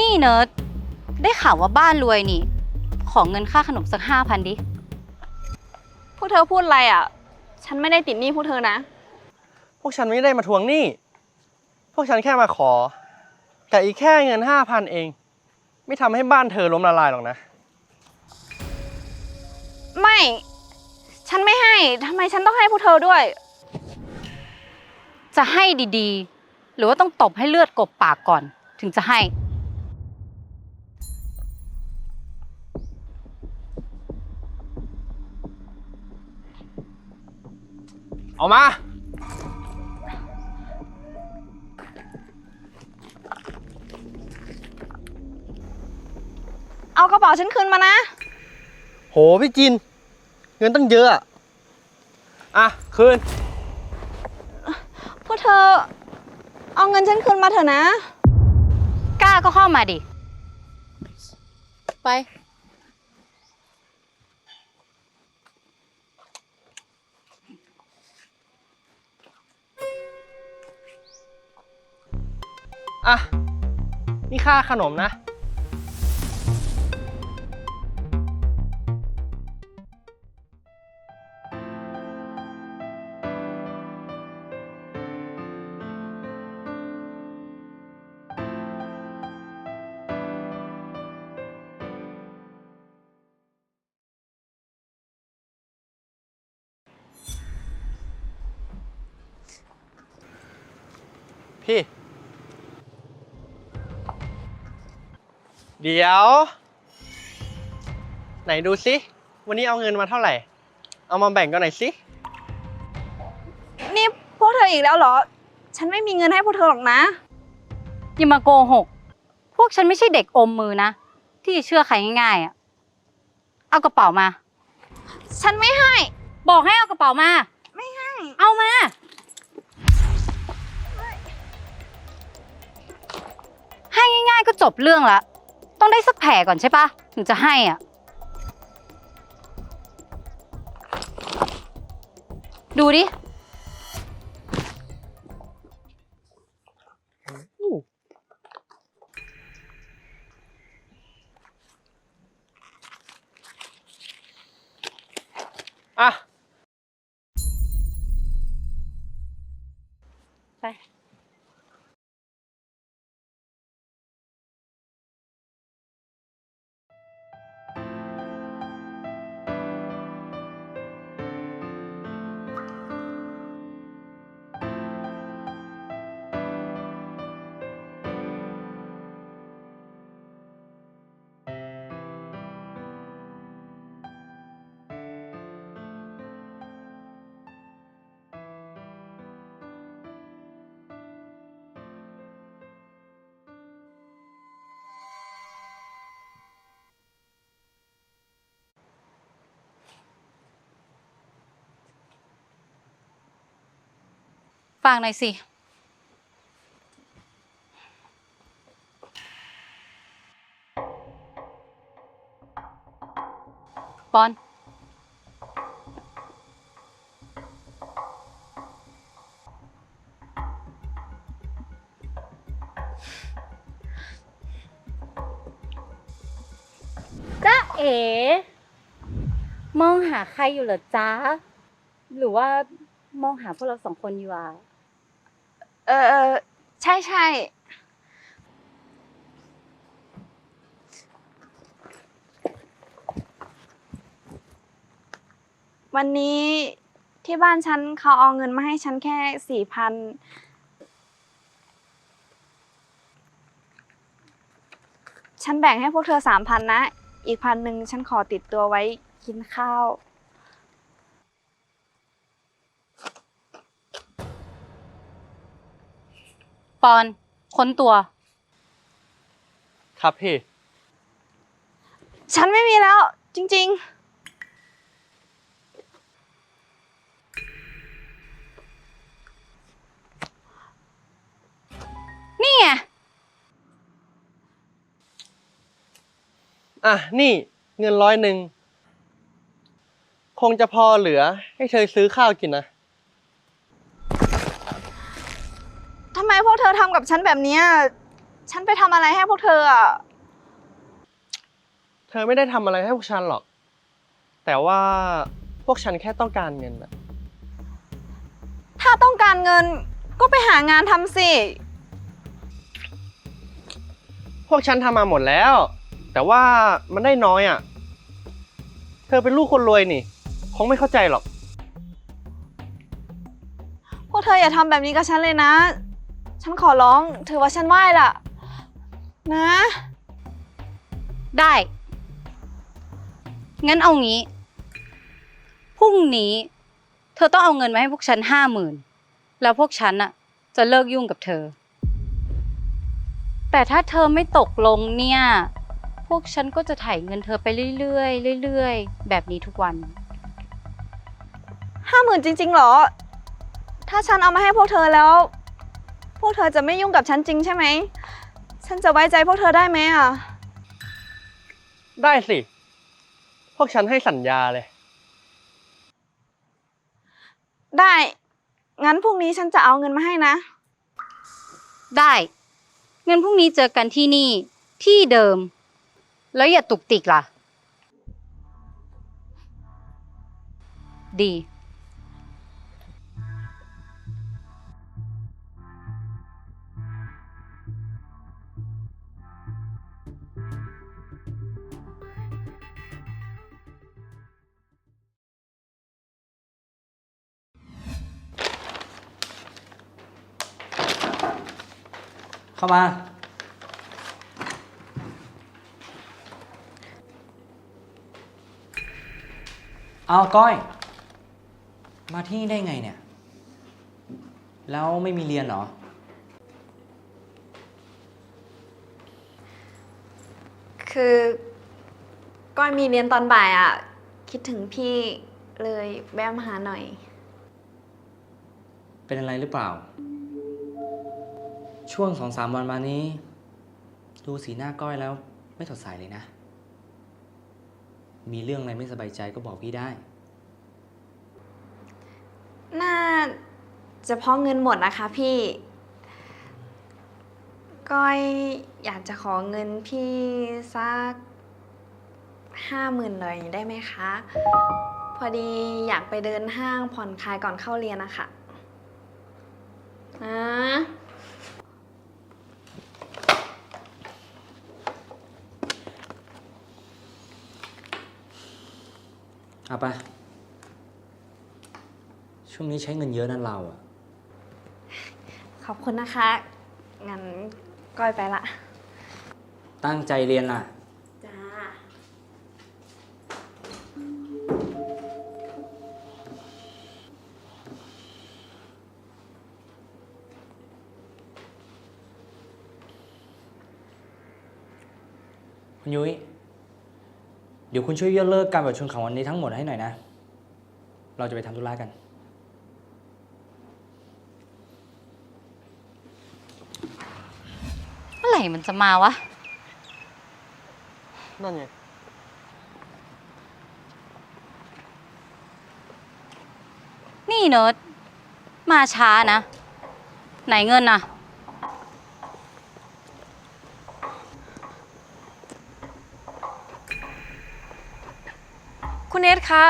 นี่เนิร์ดได้ข่าวว่าบ้านรวยนี่ ขอเงินค่าขนมสักห้าพันดิ พวกเธอพูดอะไรอะ ฉันไม่ได้ติดหนี้พวกเธอนะ พวกฉันไม่ได้มาทวงหนี้ พวกฉันแค่มาขอ แต่อีกแค่เงินห้าพันเอง ไม่ทำให้บ้านเธอล้มละลายหรอกนะ ไม่ ฉันไม่ให้ทำไมฉันต้องให้พวกเธอด้วย จะให้ดีๆ หรือว่าต้องตบให้เลือดกบปากก่อน ถึงจะให้ เอามา เอากระเป๋าฉันคืนมานะ โหพี่จิน เงินตั้งเยอะอะอะ คืน พวกเธอ เอาเงินฉันคืนมาเถอะนะ กล้าก็เข้ามาดิ ไป อะ นี่ค่าขนมนะ พี่ เดี๋ยว ไหนดูสิวันนี้เอาเงินมาเท่าไหร่ เอามาแบ่งกันหน่อยสินี่พวกเธออีกแล้วเหรอ ฉันไม่มีเงินให้พวกเธอหรอกนะ อย่ามาโกหก พวกฉันไม่ใช่เด็กอมมือนะ ที่จะเชื่อใครง่ายๆอะ เอากระเป๋ามา ฉันไม่ให้ บอกให้เอากระเป๋ามา ไม่ให้ เอามา ให้ง่ายๆก็จบเรื่องละ ต้องได้สักแผลก่อนใช่ปะถึงจะให้อะ ดูดิ อะ ฟังหน่อยสิ ปอน จ้าเอ๋มองหาใครอยู่เหรอจ๊ะหรือว่ามองหาพวกเราสองคนอยู่อะ เออเออใช่ใช่วันนี้ที่บ้านฉันเขาเอาเงินมาให้ฉันแค่สี่พันฉันแบ่งให้พวกเธอสามพันนะ อีกพันหนึ่งฉันขอติดตัวไว้กินข้าว ปอนค้นตัว ครับพี่ ฉันไม่มีแล้ว จริง ๆ นี่ไง อะ นี่เงินร้อยหนึ่ง คงจะพอเหลือให้เธอซื้อข้าวกินนะ ทำไม พวกเธอทำกับฉันแบบเนี้ยฉันไปทำอะไรให้พวกเธออะเธอไม่ได้ทำอะไรให้พวกฉันหรอก แต่ว่าพวกฉันแค่ต้องการเงินนะถ้าต้องการเงินก็ไปหางานทำสิ พวกฉันทำมาหมดแล้ว แต่ว่ามันได้น้อยอะ เธอเป็นลูกคนรวยนี่ คงไม่เข้าใจหรอก พวกเธออย่าทำแบบนี้กับฉันเลยนะ ฉันขอร้องถือว่าฉันไหว้ล่ะ นะ ได้ งั้นเอางี้ พรุ่งนี้ เธอต้องเอาเงินมาให้พวกฉันห้าหมื่น แล้วพวกฉันอะจะเลิกยุ่งกับเธอ แต่ถ้าเธอไม่ตกลงเนี่ย พวกฉันก็จะถ่ายเงินเธอไปเรื่อยๆเรื่อยๆ แบบนี้ทุกวัน ห้าหมื่นจริงๆเหรอ ถ้าฉันเอามาให้พวกเธอแล้วพ วกเธอจะไม่ยุ่งกับฉันจริงใช่ไหม ฉันจะไว้ใจพวกเธอได้ไหมอะ ได้สิ พวกฉันให้สัญญาเลย ได้ งั้นพรุ่งนี้ฉันจะเอาเงินมาให้นะ ได้ เงินพรุ่งนี้เจอกันที่นี่ ที่เดิม แล้วอย่าตุกติกล่ะ ดี เข้ามา เอาก้อย มาที่นี่ได้ไงเนี่ย แล้วไม่มีเรียนเหรอ คือก้อยมีเรียนตอนบ่ายอะ คิดถึงพี่เลยแวะมาหาหน่อย เป็นอะไรหรือเปล่า ช่วงสองสามวันมานี้ ดูสีหน้าก้อยแล้ว ไม่สดใสเลยนะ มีเรื่องอะไรไม่สบายใจก็บอกพี่ได้ น่าจะเพราะเงินหมดนะคะพี่ ก้อยอยากจะขอเงินพี่สักห้าหมื่นหน่อยได้ไหมคะ พอดีอยากไปเดินห้างผ่อนคลายก่อนเข้าเรียนนะคะนะ เอาไปช่วงนี้ใช้เงินเยอะนั่นเราอะขอบคุณนะคะ งั้นก้อยไปละ ตั้งใจเรียนล่ะ ดี๋ยวคุณช่วยยกเลิกการประชุมของวันนี้ทั้งหมดให้หน่อยนะ เราจะไปทำธุระกัน เมื่อไหร่มันจะมาวะ นั่นไง นี่เนิร์ดมาช้านะ ไหนเงินน่ะ คุณเนทคะ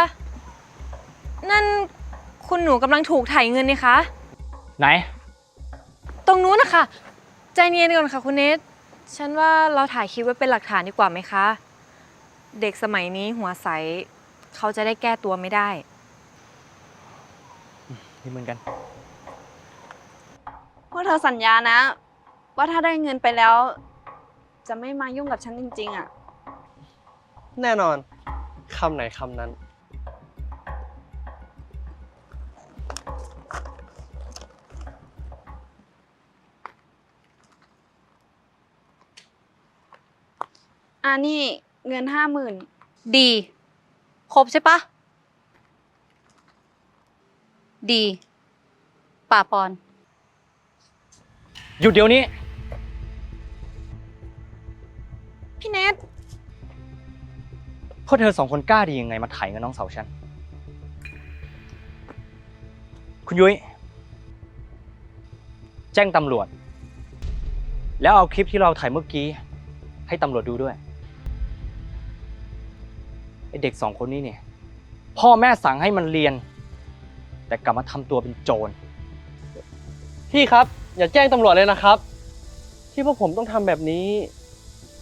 นั่นคุณหนูกำลังถูกถ่ายเงินนี่คะ ไหน ตรงนู้นนะคะ ใจเย็นก่อนค่ะคุณเนทฉันว่าเราถ่ายคลิปไว้เป็นหลักฐานดีกว่าไหมคะ เด็กสมัยนี้หัวใส เขาจะได้แก้ตัวไม่ได้ นี่เหมือนกัน พวกเธอสัญญานะ ว่าถ้าได้เงินไปแล้ว จะไม่มายุ่งกับฉันจริง ๆ อะ แน่นอน คำไหนคำนั้น อ่านี่เงินห้าหมื่นดี ครบใช่ปะ ดี ป่าปอน หยุดเดี๋ยวนี้ พวกเธอสองคนกล้าดียังไงมาไถ่ายเงินน้องสาวฉัน คุณยุ้ย แจ้งตำรวจ แล้วเอาคลิปที่เราถ่ายเมื่อกี้ ให้ตำรวจดูด้วย ไอเด็กสองคนนี้เนี่ย พ่อแม่สั่งให้มันเรียน แต่กลับมาทำตัวเป็นโจร พี่ครับ อย่าแจ้งตำรวจเลยนะครับ ที่พวกผมต้องทำแบบนี้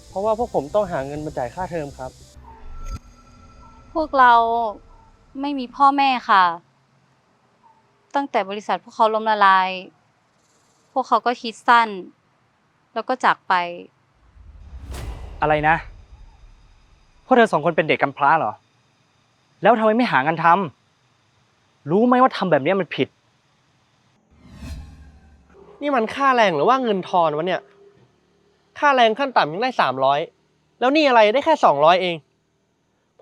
เพราะว่าพวกผมต้องหาเงินมาจ่ายค่าเทอมครับ พวกเราไม่มีพ่อแม่ค่ะ ตั้งแต่บริษัทพวกเขาล้มละลาย พวกเขาก็คิดสั้น แล้วก็จากไป อะไรนะ พวกเธอสองคนเป็นเด็กกำพร้าเหรอ แล้วทำไมไม่หางานทำรู้ไหมว่าทำแบบนี้มันผิด นี่มันค่าแรงหรือว่าเงินทอนวะเนี่ย ค่าแรงขั้นต่ำยังได้สามร้อย แล้วนี่อะไรได้แค่สองร้อยเอง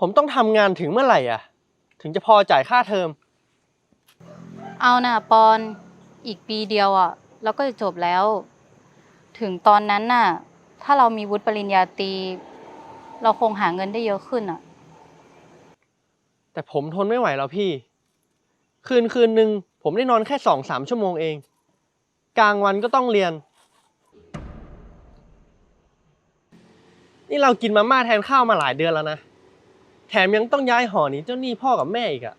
ผมต้องทำงานถึงเมื่อไหร่อะ ถึงจะพอจ่ายค่าเทอม เอาน่ะปอนอีกปีเดียวอะเราก็จะจบแล้ว ถึงตอนนั้นน่ะ ถ้าเรามีวุฒิปริญญาตรีเราคงหาเงินได้เยอะขึ้นอะ แต่ผมทนไม่ไหวแล้วพี่ คืนคืนหนึ่งผมได้นอนแค่สองสามชั่วโมงเอง กลางวันก็ต้องเรียน นี่เรากินมาม่าแทนข้าวมาหลายเดือนแล้วนะ แถมยังต้องย้ายหอหนี้เจ้าหนี้พ่อกับแม่อีกอะ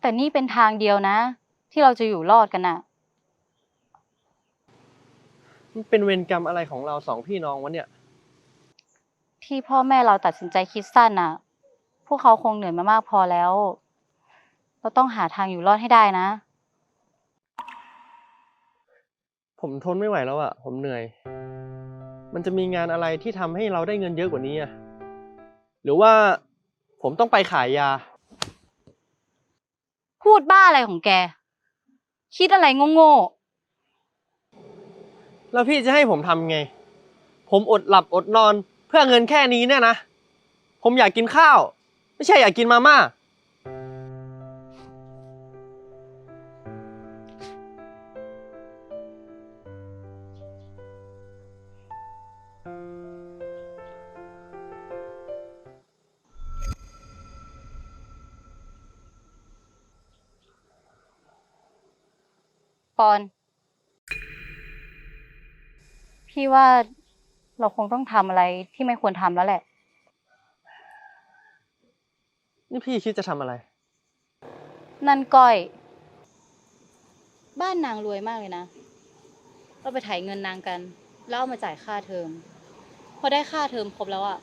แต่นี่เป็นทางเดียวนะ ที่เราจะอยู่รอดกันน่ะ มันเป็นเวรกรรมอะไรของเราสองพี่น้องวะเนี่ย ที่พ่อแม่เราตัดสินใจคิดสั้นน่ะ พวกเขาคงเหนื่อยมามากพอแล้ว เราต้องหาทางอยู่รอดให้ได้นะ ผมทนไม่ไหวแล้วอะผมเหนื่อย มันจะมีงานอะไรที่ทำให้เราได้เงินเยอะกว่านี้อะหรือว่าผมต้องไปขายยา พูดบ้าอะไรของแก คิดอะไรโง่แล้วพี่จะให้ผมทำไง ผมอดหลับอดนอนเพื่อเงินแค่นี้เนี่ยนะ ผมอยากกินข้าว ไม่ใช่อยากกินมาม่า ปอน พี่ว่าเราคงต้องทำอะไรที่ไม่ควรทำแล้วแหละ นี่พี่คิดจะทำอะไร นั่นก้อย บ้านนางรวยมากเลยนะ เราไปถ่ายเงินนางกันแล้วเอามาจ่ายค่าเทอม พอได้ค่าเทอมครบแล้วอะ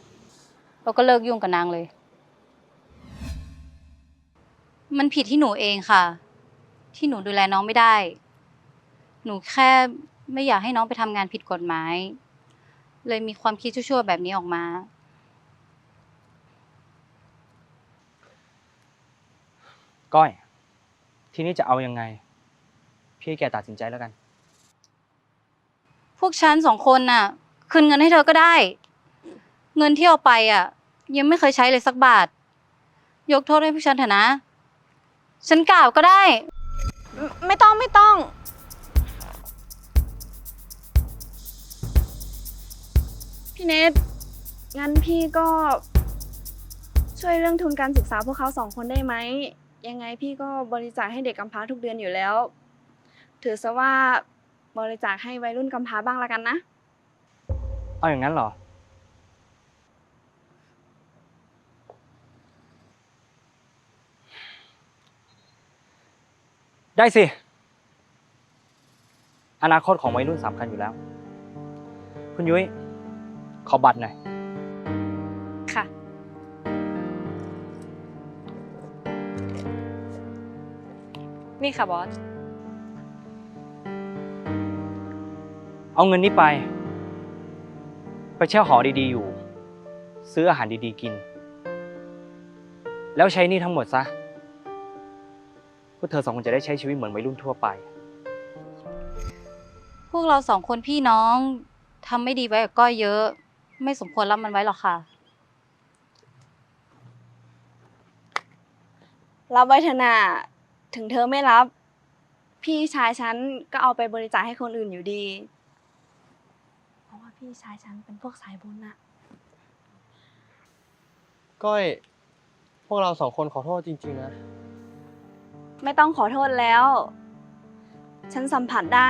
เราก็เลิกยุ่งกับนางเลย มันผิดที่หนูเองค่ะ ที่หนูดูแลน้องไม่ได้ หนูแค่ไม่อยากให้น้องไปทำงานผิดกฎหมาย เลยมีความคิดชั่วๆแบบนี้ออกมา ก้อย ทีนี้จะเอายังไง พี่ให้แกตัดสินใจแล้วกัน พวกฉันสองคนน่ะ คืนเงินให้เธอก็ได้ เงินที่เอาไปอะ ยังไม่เคยใช้เลยสักบาท ยกโทษให้พวกฉันเถอะนะ ฉันกล่าวก็ได้ ไม่ไม่ต้องไม่ต้อง พี่เนทงั้นพี่ก็ช่วยเรื่องทุนการศึกษาพวกเขาสองคนได้ไหม ยังไงพี่ก็บริจาคให้เด็กกำพร้าทุกเดือนอยู่แล้ว ถือซะว่าบริจาคให้วัยรุ่นกำพร้าบ้างละกันนะ เอาอย่างนั้นเหรอ ได้สิ อนาคตของวัยรุ่นสำคัญอยู่แล้ว คุณยุ้ย ขอบัตรหน่อย ค่ะ นี่ค่ะบอส เอาเงินนี้ไป ไปเช่าหอดีๆอยู่ ซื้ออาหารดีๆกิน แล้วใช้หนี่ทั้งหมดซะ พวกเธอสองคนจะได้ใช้ชีวิตเหมือนวัยรุ่นทั่วไป พวกเราสองคนพี่น้องทำไม่ดีไว้กับก้อยเยอะ ไม่สมควรรับมันไว้หรอกค่ะ รับไว้เถอะนาถึงเธอไม่รับ พี่ชายฉันก็เอาไปบริจาคให้คนอื่นอยู่ดี เพราะว่าพี่ชายฉันเป็นพวกสายบุญอะก้อย พวกเราสองคนขอโทษจริง ๆ นะ ไม่ต้องขอโทษแล้ว ฉันสัมผัสได้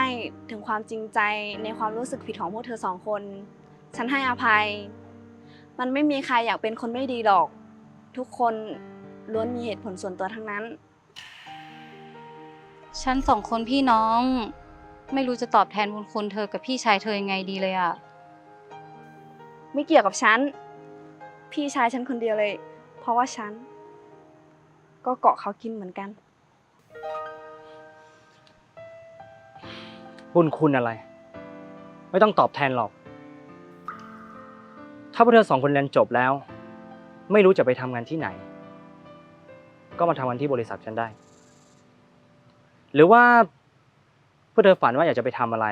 ถึงความจริงใจในความรู้สึกผิดของพวกเธอสองคน ฉันให้อภัย มันไม่มีใครอยากเป็นคนไม่ดีหรอก ทุกคนล้วนมีเหตุผลส่วนตัวทั้งนั้น ฉันสองคนพี่น้อง ไม่รู้จะตอบแทนบุญคุณเธอกับพี่ชายเธอยังไงดีเลยอะไม่เกี่ยวกับฉัน พี่ชายฉันคนเดียวเลย เพราะว่าฉัน ก็เกาะเขากินเหมือนกัน บุญคุณอะไร ไม่ต้องตอบแทนหรอก ถ้าพวกเธอสองคนเรียนจบแล้ว ไม่รู้จะไปทำงานที่ไหน ก็มาทำงานที่บริษัทฉันได้ หรือว่าพวกเธอฝันว่าอยากจะไปทำอะไร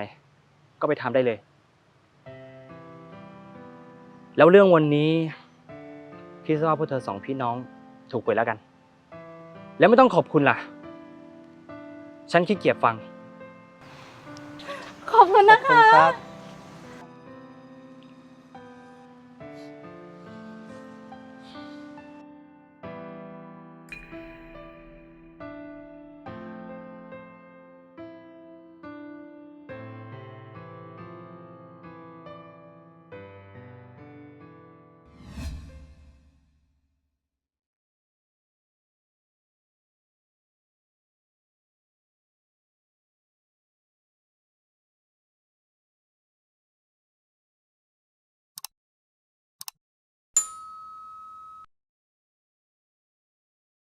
ก็ไปทำได้เลย แล้วเรื่องวันนี้พี่ว่าพวกเธอสองพี่น้องถูกไปแล้วกัน แล้วไม่ต้องขอบคุณล่ะ ฉันขี้เกียจฟัง ขอบคุณนะขอบคุณครับ